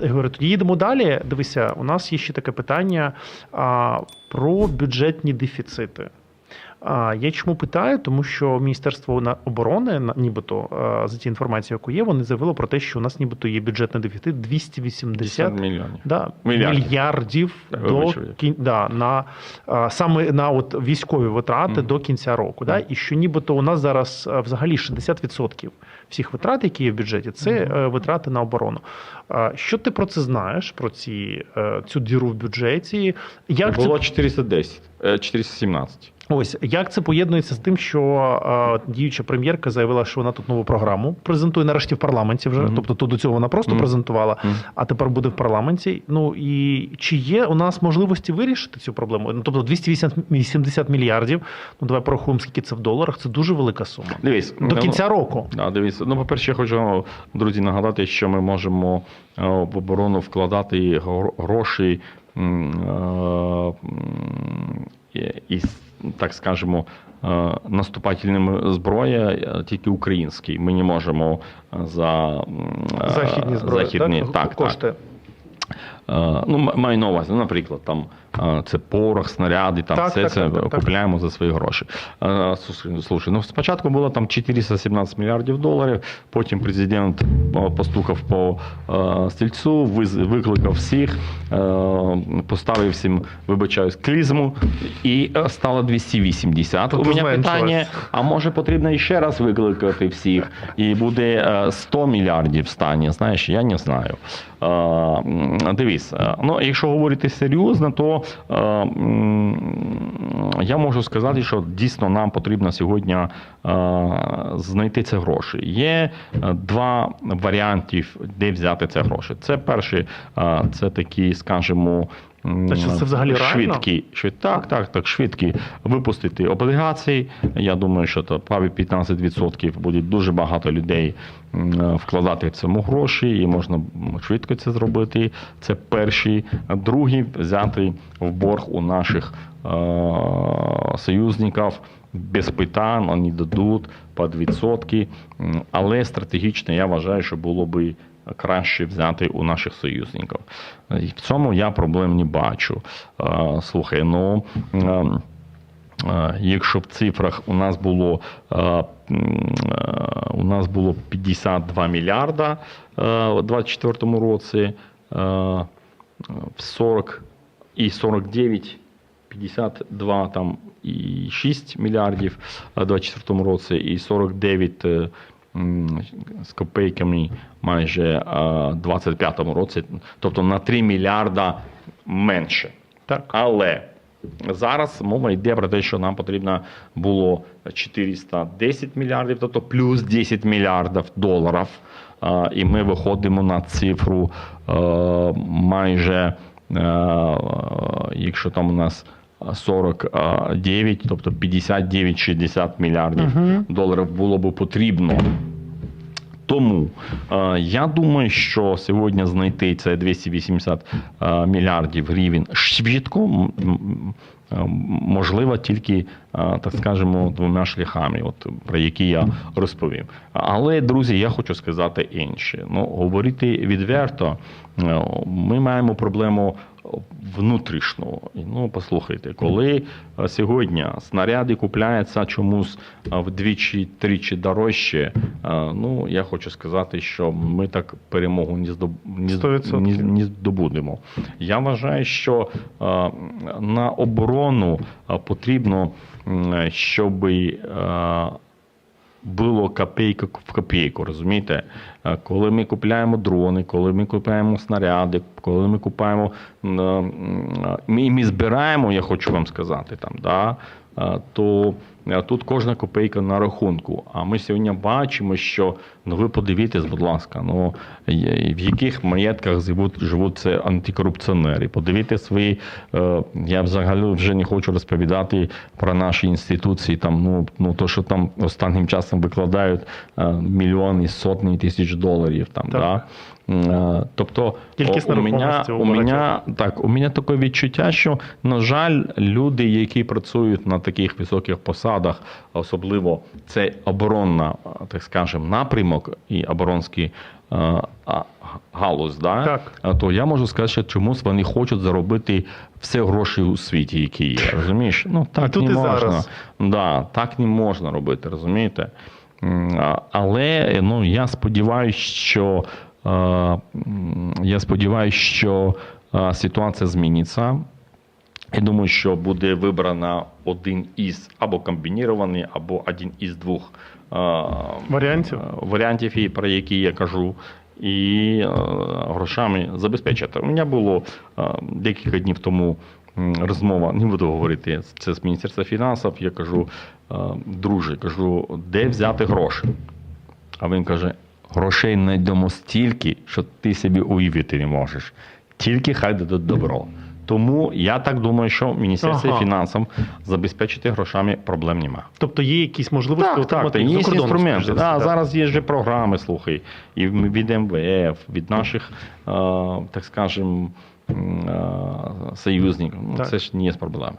я говорю, тоді їдемо далі. Дивися, у нас є ще таке питання а, про бюджетні дефіцити. Я чому питаю? Тому що Міністерство оборони, нібито за ті інформацією, яку є, вони заявило про те, що у нас нібито є бюджетний дефіцит 280 мільйонів. да, Мільярдів. мільярдів до кін, да, на саме на от військові витрати Мгм. до кінця року. Да, і що нібито у нас зараз взагалі 60% всіх витрат, які є в бюджеті, це е, витрати на оборону. Що ти про це знаєш? Про ці е, цю діру в бюджеті? Як Було це 410, е, 417. ось як це поєднується з тим, що е, діюча прем'єрка заявила, що вона тут нову програму презентує нарешті в парламенті вже. Мгм. Тобто то до цього вона просто Мгм. презентувала, Мгм. а тепер буде в парламенті. Ну і чи є у нас можливості вирішити цю проблему? Ну тобто 280 мільярдів. Ну давай порахуємо, скільки це в доларах. Це дуже велика сума. Дивись, До ну, кінця року. Да, дивіться. Ну, по-перше, я хочу, друзі, нагадати, що ми можемо е, в оборону вкладати гро- гроші е, із, так скажемо, е, наступательними зброя е, тільки український. Ми не можемо е, за е, Західні зброї. західні, так? так, так. кошти. Так. Ну, маю на увазі, наприклад, там е, це порох, снаряди, там Так, все так, це так, так, так. за свої гроші. Слушай, ну спочатку було там 417 мільярдів доларів, потім президент постукав по стільцю, викликав всіх, поставив всім, вибачаюсь, клізму, і стало 280. Тобто У мене питання, а може потрібно ще раз викликати всіх, і буде е, 100 мільярдів стане. Знаєш, я не знаю. Дивись, е, ну якщо говорити серйозно, то я можу сказати, що дійсно нам потрібно сьогодні е, знайти ці гроші. Є е, два варіанти, де взяти ці гроші. Це перший, е, це такі, скажімо, це взагалі реально? швидкі, швид, так, так, так, швидкі випустити облігації. Я думаю, що то праві 15% буде дуже багато людей вкладати в цьому гроші, і можна швидко це зробити. Це перший. Другий взяти в борг у наших е, союзників. Без питань вони дадуть під відсотки, але стратегічно я вважаю, що було би краще взяти у наших союзників. І в цьому я проблем не бачу. Е, Слухай, ну. е, Е, Якщо в цифрах у нас було у нас було 52 мільярда у 2024 році, в 40 і 49, 52 там і 6 мільярдів у 2024 році, і 49 е, м, з копейками майже у 2025 році, тобто на 3 мільярда менше. Так. Але зараз мова йде про те, що нам потрібно було 410 мільярдів, тобто плюс 10 мільярдів доларів. І ми виходимо на цифру майже, якщо там у нас 49, тобто 59-60 мільярдів доларів було би потрібно. Тому я думаю, що сьогодні знайти це 280 е, мільярдів гривень швидко можливо тільки, так скажемо, двома шляхами, от про які я розповів. Але, друзі, я хочу сказати інше. Ну, говорити відверто, ми маємо проблему внутрішнього. Ну, послухайте, коли е, сьогодні снаряди купляються чомусь е, вдвічі-тричі дорожче, е, ну я хочу сказати, що ми так перемогу не здоб... не, не, не здобудемо. Я вважаю, що на оборону потрібно, щоб було копійка в копійку, розумієте? Е, Коли ми купляємо дрони, коли ми купуємо снаряди, коли ми купуємо, м, м, ми, ми збираємо, я хочу вам сказати, там, да, е, то е, тут кожна копійка на рахунку. А ми сьогодні бачимо, що ну ви подивіться, будь ласка, ну в яких маєтках живуть, живуть це антикорупціонери. Подивіться свої. е, Я взагалі вже не хочу розповідати про наші інституції. Там ну, ну то, що там останнім часом викладають е, мільйони, сотні тисяч доларів. Там Так. да. Е, Тобто, Кількість у мене, у мене, так, у мене таке відчуття, що, на жаль, люди, які працюють на таких високих посадах, особливо це оборонна, так скажемо, напрямок і оборонський е, галузь, да? Так. То я можу сказати, що чомусь вони хочуть заробити все гроші у світі, які є. Розумієш? Ну так тут не і можна. зараз. Да, так не можна робити, розумієте? Але ну, я сподіваюся, що е, я сподіваюся, що е, ситуація зміниться. Я думаю, що буде вибрано один із або комбінірований, або один із двох е, Варіантів? е, варіантів, про які я кажу, і е, грошами забезпечити. У мене було е, декілька днів тому розмова, не буду говорити, це з Міністерства фінансів. Я кажу, е, друже, кажу, де взяти гроші? А він каже: грошей знайдемо стільки, що ти собі уявити не можеш. Тільки хай дадуть добро. Тому я так думаю, що Міністерство Ага. фінансів забезпечити грошами проблем немає. Тобто є якісь можливості Так, отримати так, є за кордоном, інструменти. скоріш Да, так. зараз є вже програми, слухай, і від МВФ, від наших, е, так скажем, е, союзників. Ну, це ж не є проблема.